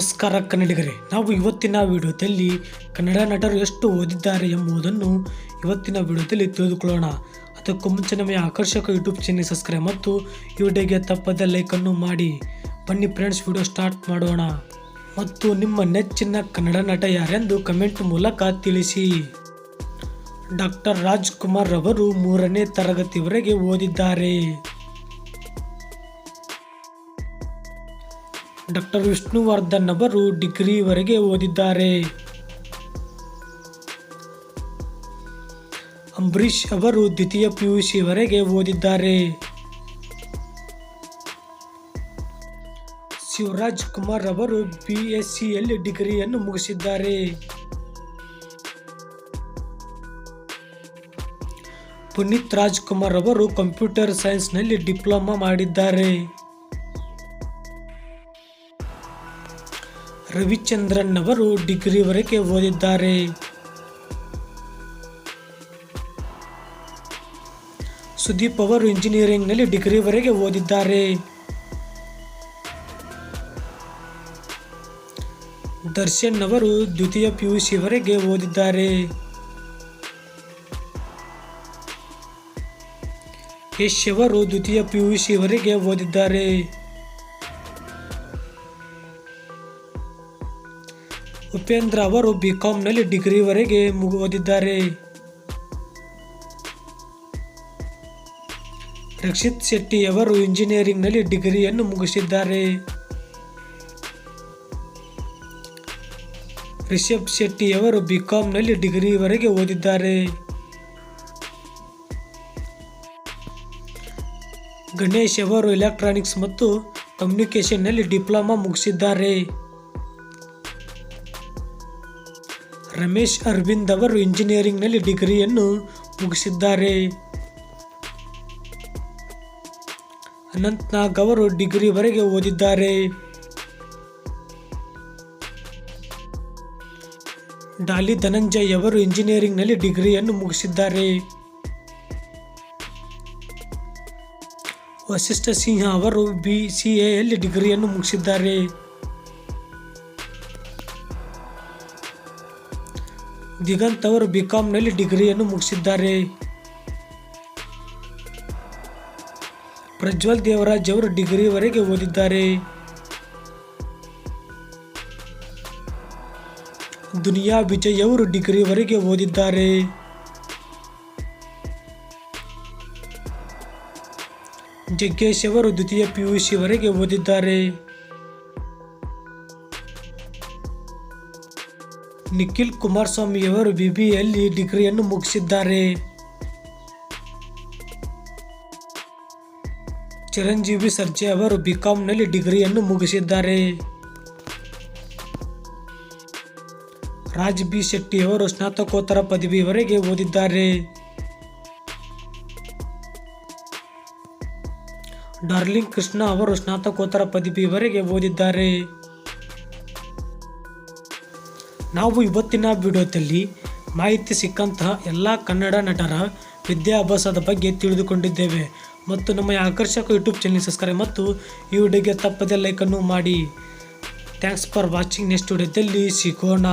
ನಮಸ್ಕಾರ ಕನ್ನಡಿಗರೇ, ನಾವು ಇವತ್ತಿನ ವಿಡಿಯೋದಲ್ಲಿ ಕನ್ನಡ ನಟರು ಎಷ್ಟು ಓದಿದ್ದಾರೆ ಎಂಬುದನ್ನು ಇವತ್ತಿನ ವಿಡಿಯೋದಲ್ಲಿ ತಿಳಿದುಕೊಳ್ಳೋಣ. ಅದಕ್ಕೂ ಮುಂಚೆ ನಮಗೆ ಆಕರ್ಷಕ ಯೂಟ್ಯೂಬ್ ಚಾನಲ್ ಸಬ್ಸ್ಕ್ರೈಬ್ ಮತ್ತು ಈ ವಿಡಿಯೋಗೆ ತಪ್ಪದ ಲೈಕನ್ನು ಮಾಡಿ. ಬನ್ನಿ ಫ್ರೆಂಡ್ಸ್ ವಿಡಿಯೋ ಸ್ಟಾರ್ಟ್ ಮಾಡೋಣ. ಮತ್ತು ನಿಮ್ಮ ನೆಚ್ಚಿನ ಕನ್ನಡ ನಟ ಯಾರೆಂದು ಕಮೆಂಟ್ ಮೂಲಕ ತಿಳಿಸಿ. ಡಾಕ್ಟರ್ ರಾಜ್ಕುಮಾರ್ ಅವರು ಮೂರನೇ ತರಗತಿವರೆಗೆ ಓದಿದ್ದಾರೆ. ಡಾಕ್ಟರ್ ವಿಷ್ಣುವರ್ಧನ್ ಅವರು ಡಿಗ್ರಿವರೆಗೆ ಓದಿದ್ದಾರೆ. ಅಂಬರೀಷ್ ಅವರು ದ್ವಿತೀಯ ಪಿಯುಸಿವರೆಗೆ ಓದಿದ್ದಾರೆ. ಶಿವರಾಜ್ ಕುಮಾರ್ ಅವರು ಬಿ ಎಸ್ ಸಿಯಲ್ಲಿ ಡಿಗ್ರಿಯನ್ನು ಮುಗಿಸಿದ್ದಾರೆ. ಪುನೀತ್ ರಾಜ್ಕುಮಾರ್ ಅವರು ಕಂಪ್ಯೂಟರ್ ಸೈನ್ಸ್ನಲ್ಲಿ ಡಿಪ್ಲೊಮಾ ಮಾಡಿದ್ದಾರೆ. ರವಿಚಂದ್ರನ್ ಅವರು ಡಿಗ್ರಿವರೆಗೆ ಓದಿದ್ದಾರೆ. ಸುದೀಪ್ ಅವರು ಇಂಜಿನಿಯರಿಂಗ್ನಲ್ಲಿ ಡಿಗ್ರಿವರೆಗೆ ಓದಿದ್ದಾರೆ. ದರ್ಶನ್ ಅವರು ದ್ವಿತೀಯ ಪಿಯುಸಿವರೆಗೆ ಓದಿದ್ದಾರೆ. ಯಶ್ ಅವರು ದ್ವಿತೀಯ ಪಿಯುಸಿವರೆಗೆ ಓದಿದ್ದಾರೆ. ಉಪೇಂದ್ರ ಅವರು ಬಿ ಕಾಮ್ನಲ್ಲಿ ಡಿಗ್ರಿವರೆಗೆ ಮುಗಿ ಓದಿದ್ದಾರೆ ರಕ್ಷಿತ್ ಶೆಟ್ಟಿ ಅವರು ಇಂಜಿನಿಯರಿಂಗ್ನಲ್ಲಿ ಡಿಗ್ರಿಯನ್ನು ಮುಗಿಸಿದ್ದಾರೆ. ರಿಷಬ್ ಶೆಟ್ಟಿ ಅವರು ಬಿ ಕಾಮ್ನಲ್ಲಿ ಡಿಗ್ರಿವರೆಗೆ ಓದಿದ್ದಾರೆ. ಗಣೇಶ್ ಅವರು ಎಲೆಕ್ಟ್ರಾನಿಕ್ಸ್ ಮತ್ತು ಕಮ್ಯುನಿಕೇಷನ್ನಲ್ಲಿ ಡಿಪ್ಲೊಮಾ ಮುಗಿಸಿದ್ದಾರೆ. ರಮೇಶ್ ಅರವಿಂದ್ ಅವರು ಇಂಜಿನಿಯರಿಂಗ್ನಲ್ಲಿ ಡಿಗ್ರಿಯನ್ನು ಮುಗಿಸಿದ್ದಾರೆ. ಅನಂತ್ನಾಗ್ ಅವರು ಡಿಗ್ರಿವರೆಗೆ ಓದಿದ್ದಾರೆ. ಡಾಲಿ ಧನಂಜಯ್ ಅವರು ಇಂಜಿನಿಯರಿಂಗ್ನಲ್ಲಿ ಡಿಗ್ರಿಯನ್ನು ಮುಗಿಸಿದ್ದಾರೆ. ವಸಿಷ್ಠ ಸಿಂಹ ಅವರು ಬಿ ಸಿ ಎಯಲ್ಲಿ ಡಿಗ್ರಿಯನ್ನು ಮುಗಿಸಿದ್ದಾರೆ. ದಿಗಂತ್ ಅವರು ಬಿ ಕಾಮ್ನಲ್ಲಿ ಡಿಗ್ರಿಯನ್ನು ಮುಗಿಸಿದ್ದಾರೆ. ಪ್ರಜ್ವಲ್ ದೇವರಾಜ್ ಅವರು ಡಿಗ್ರಿವರೆಗೆ ಓದಿದ್ದಾರೆ. ದುನಿಯಾ ವಿಜಯ್ ಅವರು ಡಿಗ್ರಿವರೆಗೆ ಓದಿದ್ದಾರೆ. ಜಗ್ಗೇಶ್ ಅವರು ದ್ವಿತೀಯ ಪಿಯುಸಿವರೆಗೆ ಓದಿದ್ದಾರೆ. ನಿಖಿಲ್ ಕುಮಾರಸ್ವಾಮಿಯವರು ಅವರು ಬಿಬಿಯಲ್ಲಿ ಡಿಗ್ರಿಯನ್ನು ಮುಗಿಸಿದ್ದಾರೆ. ಚಿರಂಜೀವಿ ಸರ್ಜೆ ಅವರು ಬಿಕಾಂನಲ್ಲಿ ಡಿಗ್ರಿಯನ್ನು ಮುಗಿಸಿದ್ದಾರೆ. ರಾಜ್ ಬಿ ಶೆಟ್ಟಿ ಅವರು ಸ್ನಾತಕೋತ್ತರ ಪದವಿವರೆಗೆ ಓದಿದ್ದಾರೆ. ಡಾರ್ಲಿಂಗ್ ಕೃಷ್ಣ ಅವರು ಸ್ನಾತಕೋತ್ತರ ಪದವಿವರೆಗೆ ಓದಿದ್ದಾರೆ. ನಾವು ಇವತ್ತಿನ ವಿಡಿಯೋದಲ್ಲಿ ಮಾಹಿತಿ ಸಿಕ್ಕಂತಹ ಎಲ್ಲ ಕನ್ನಡ ನಟರ ವಿದ್ಯಾಭ್ಯಾಸದ ಬಗ್ಗೆ ತಿಳಿದುಕೊಂಡಿದ್ದೇವೆ. ಮತ್ತು ನಮ್ಮ ಆಕರ್ಷಕ ಯೂಟ್ಯೂಬ್ ಚಾನಲ್ ಸಬ್ಸ್ಕ್ರೈಬ್ ಮತ್ತು ಈ ವಿಡಿಯೋಗೆ ತಪ್ಪದೆ ಲೈಕನ್ನು ಮಾಡಿ. ಥ್ಯಾಂಕ್ಸ್ ಫಾರ್ ವಾಚಿಂಗ್ ನೆಕ್ಸ್ಟ್ ವಿಡಿಯೋದಲ್ಲಿ ಸಿಗೋಣ.